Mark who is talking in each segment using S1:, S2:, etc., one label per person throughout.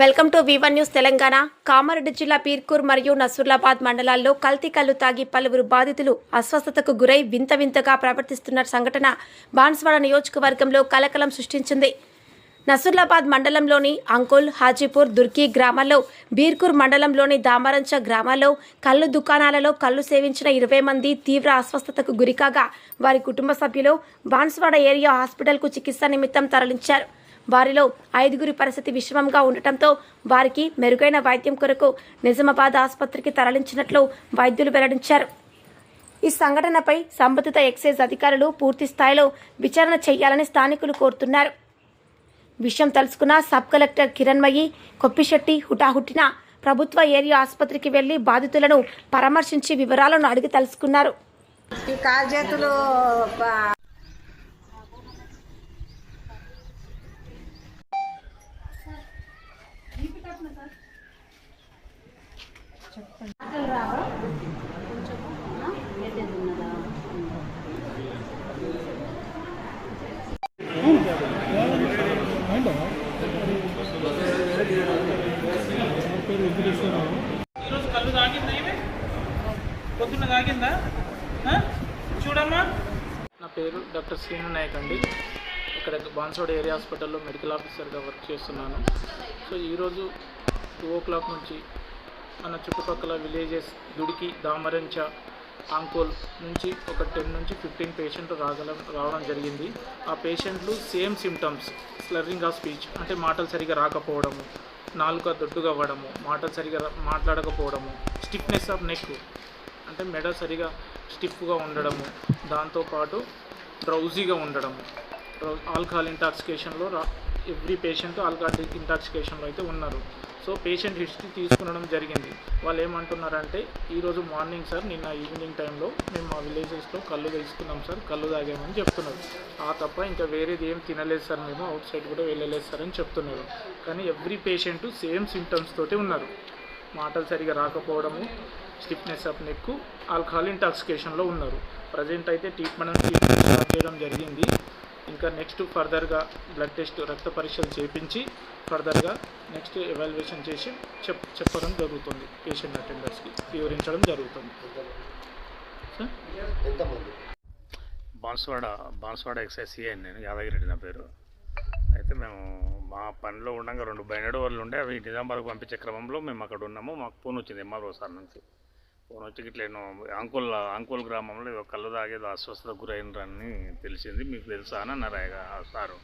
S1: Welcome to Vivan news Telangana. Kamareddy జిల్లా పీర్కూర్ మరియు నసూర్లాబాద్ మండలాల్లో కల్తీ కళ్ళు తాగి పలువురు బాధితులు అస్వస్థతకు గురై వింత వింతగా ప్రవర్తిస్తున్న సంఘటన బాన్స్వాడ నియోజకవర్గంలో కలకలం సృష్టించింది. నసూర్లాబాద్ మండలంలోని అంకుల్ హాజీపూర్ దుర్కి గ్రామాల్లో బీర్కూర్ మండలంలోని దామరంచ గ్రామాల్లో కళ్ళు దుకాణాలలో కళ్ళు సేవించిన ఇరవై మంది తీవ్ర అస్వస్థతకు గురికాగా వారి కుటుంబ సభ్యులు బాన్స్వాడ ఏరియా హాస్పిటల్కు చికిత్స నిమిత్తం తరలించారు. వారిలో ఐదుగురి పరిస్థితి విషమంగా ఉండటంతో వారికి మెరుగైన వైద్యం కొరకు నిజామాబాద్ ఆసుపత్రికి తరలించినట్లు వైద్యులు వెల్లడించారు. ఈ సంఘటనపై సంబంధిత ఎక్సైజ్ అధికారులు పూర్తి స్థాయిలో విచారణ చేయాలని స్థానికులు కోరుతున్నారు. విషయం తెలుసుకున్న సబ్ కలెక్టర్ కిరణ్మయి కొప్పిశెట్టి హుటాహుటిన ప్రభుత్వ ఏరియా ఆసుపత్రికి వెళ్ళి బాధితులను పరామర్శించి వివరాలను అడిగి తెలుసుకున్నారు.
S2: ఈ కాలు చేతులు
S3: ఈరోజు కళ్ళు తాగిందా ఇవి పొద్దున్న తాగిందా? చూడమ్మా. నా పేరు డాక్టర్ శ్రీను నాయక్ అండి. ఇక్కడ బాన్సోడ్ ఏరియా హాస్పిటల్లో మెడికల్ ఆఫీసర్గా వర్క్ చేస్తున్నాను. సో ఈరోజు టూ ఓ క్లాక్ నుంచి మన చుట్టుపక్కల విలేజెస్ దుడికి దామరంచ ఆంకోల్ నుంచి ఒక టెన్ నుంచి ఫిఫ్టీన్ పేషెంట్లు రాగల రావడం జరిగింది. ఆ పేషెంట్లు same symptoms slurring of speech అంటే మాటలు సరిగా రాకపోవడము నాలుక దొడ్డుగా అవ్వడము మాటలు సరిగా మాట్లాడకపోవడము స్టిఫ్నెస్ ఆఫ్ నెక్ అంటే మెడ సరిగా స్టిఫ్గా ఉండడము దాంతోపాటు డ్రౌజీగా ఉండడము. ఆల్కహాల్ ఇంటాక్సికేషన్లో రా ఎవ్రీ పేషెంట్ ఆల్కహాల్ ఇంటాక్సికేషన్లో అయితే ఉన్నారు. సో పేషెంట్ హిస్టరీ తీసుకునడం జరిగింది. వాళ్ళు ఏమంటున్నారంటే ఈరోజు మార్నింగ్ సార్ నిన్న ఈవినింగ్ టైంలో మేము మా విలేజెస్లో కళ్ళు తీసుకున్నాం సార్ కళ్ళు తాగామని చెప్తున్నారు. ఆ తప్ప ఇంకా వేరేది ఏం తినలేదు సార్ మేము అవుట్ సైడ్ కూడా వెళ్ళలేదు సార్ అని చెప్తున్నారు. కానీ ఎవ్రీ పేషెంట్ సేమ్ సిమ్టమ్స్ తోటి ఉన్నారు. మాటలు సరిగా రాకపోవడము స్టిఫ్నెస్ ఆఫ్ నెక్ ఆల్కహాల్ ఇంటాక్సికేషన్లో ఉన్నారు. ప్రజెంట్ అయితే ట్రీట్మెంట్ స్టార్ట్ చేయడం జరిగింది. ఇంకా నెక్స్ట్ ఫర్దర్గా బ్లడ్ టెస్ట్ రక్త పరీక్షలు చేపించి ఫర్దర్గా నెక్స్ట్ ఎవాల్యుయేషన్ చేసి చెప్ చెప్పడం జరుగుతుంది పేషెంట్ అటెండర్స్కి వివరించడం జరుగుతుంది. Sir
S4: Banswada Banswada excise CI నేను యాదగిరెడ్డి నా పేరు. అయితే మేము మా పనిలో ఉండగా రెండు బైనడ్ వాళ్ళు ఉండే అవి నిజామాబాద్కు పంపించే క్రమంలో మేము అక్కడ ఉన్నాము మాకు ఫోన్ వచ్చింది ఎంఆర్ఓ సార్ నుంచి. వచ్చి ఇట్లా నేను అంకుల్ అంకుల్ గ్రామంలో కళ్ళు తాగేదో అస్వస్థత గురైనరని తెలిసింది. మీకు తెలుసా అని అన్నారు సారు.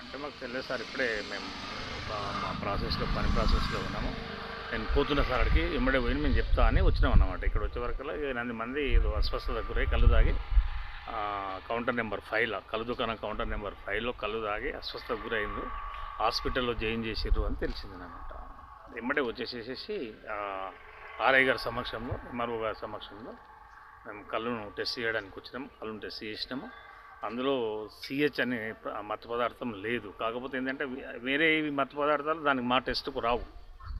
S4: అంటే మాకు తెలియదు సార్ ఇప్పుడే మేము మా ప్రాసెస్లో పని ప్రాసెస్లో ఉన్నాము. నేను పోతున్న సార్ అక్కడికి ఇమ్మడే పోయి మేము చెప్తా అని వచ్చినాం అన్నమాట. ఇక్కడ వచ్చే వరకు ఎనిమిది మంది ఏదో అస్వస్థత గురై కళ్ళు తాగి కౌంటర్ నెంబర్ ఫైవ్లో కళ్ళు దుకాణం కౌంటర్ నెంబర్ ఫైవ్లో కళ్ళు తాగి అస్వస్థత గురైంది హాస్పిటల్లో జాయిన్ చేసిర్రు అని తెలిసింది అనమాట ఇమ్మడే వచ్చేసేసి ఆర్ఐ గారి సమక్షంలో ఎంఆర్ఓ గారి సమక్షంలో మేము కళ్ళును టెస్ట్ చేయడానికి వచ్చినాము కళ్ళును టెస్ట్ చేసినాము. అందులో సిహెచ్ అనే ప్ర- మత్తు పదార్థం లేదు. కాకపోతే ఏంటంటే వేరే ఇవి మత్తు పదార్థాలు దానికి మా టెస్ట్కు రావు.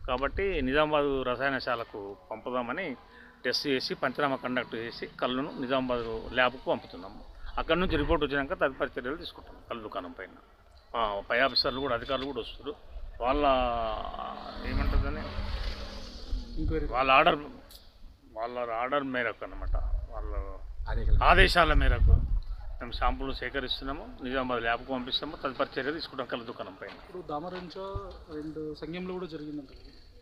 S4: కాబట్టి నిజామాబాద్ రసాయనశాలకు పంపుదామని టెస్ట్ చేసి పంచనామా కండక్ట్ చేసి కళ్ళును నిజామాబాద్ ల్యాబ్కు పంపుతున్నాము. అక్కడ నుంచి రిపోర్ట్ వచ్చినాక తదుపరి చర్యలు తీసుకుంటాం కళ్ళు దుకాణం పైన. పై ఆఫీసర్లు కూడా అధికారులు కూడా వస్తారు వాళ్ళ ఏమంటుందని వాళ్ళ ఆర్డర్ వాళ్ళ ఆర్డర్ మేరకు అన్నమాట. వాళ్ళ ఆదేశాల మేరకు మేము శాంపుల్ సేకరిస్తున్నాము నిజామాబాద్ ల్యాబ్కు పంపిస్తాము తదుపరి చర్య తీసుకుంటాం కళ్ళ దుకాణం పైన.
S5: ఇప్పుడు దామరంచ అండ్ సంఘంలో కూడా జరిగిందంట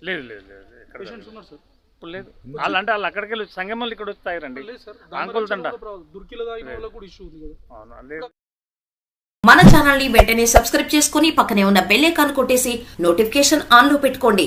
S4: లేదు లేదు లేదు ఎక్కడ
S5: పేషెంట్స్ ఉన్నారు సార్?
S4: ఇప్పుడు లేదు. వాళ్ళు అంటే వాళ్ళు అక్కడికి వెళ్ళి సంగమలు ఇక్కడ వచ్చి తాగిరండి
S5: లేదు సార్
S4: అంకుల్ తండ.
S5: దుర్కిలో తాగిన వాళ్ళకి కూడా ఇష్యూ ఉంది కదా.
S4: అవునా లేదు
S6: మన ఛానల్ని వెంటనే సబ్స్క్రైబ్ చేసుకుని పక్కనే ఉన్న బెల్ ఐకాన్ కొట్టేసి నోటిఫికేషన్ ఆన్లో పెట్టుకోండి.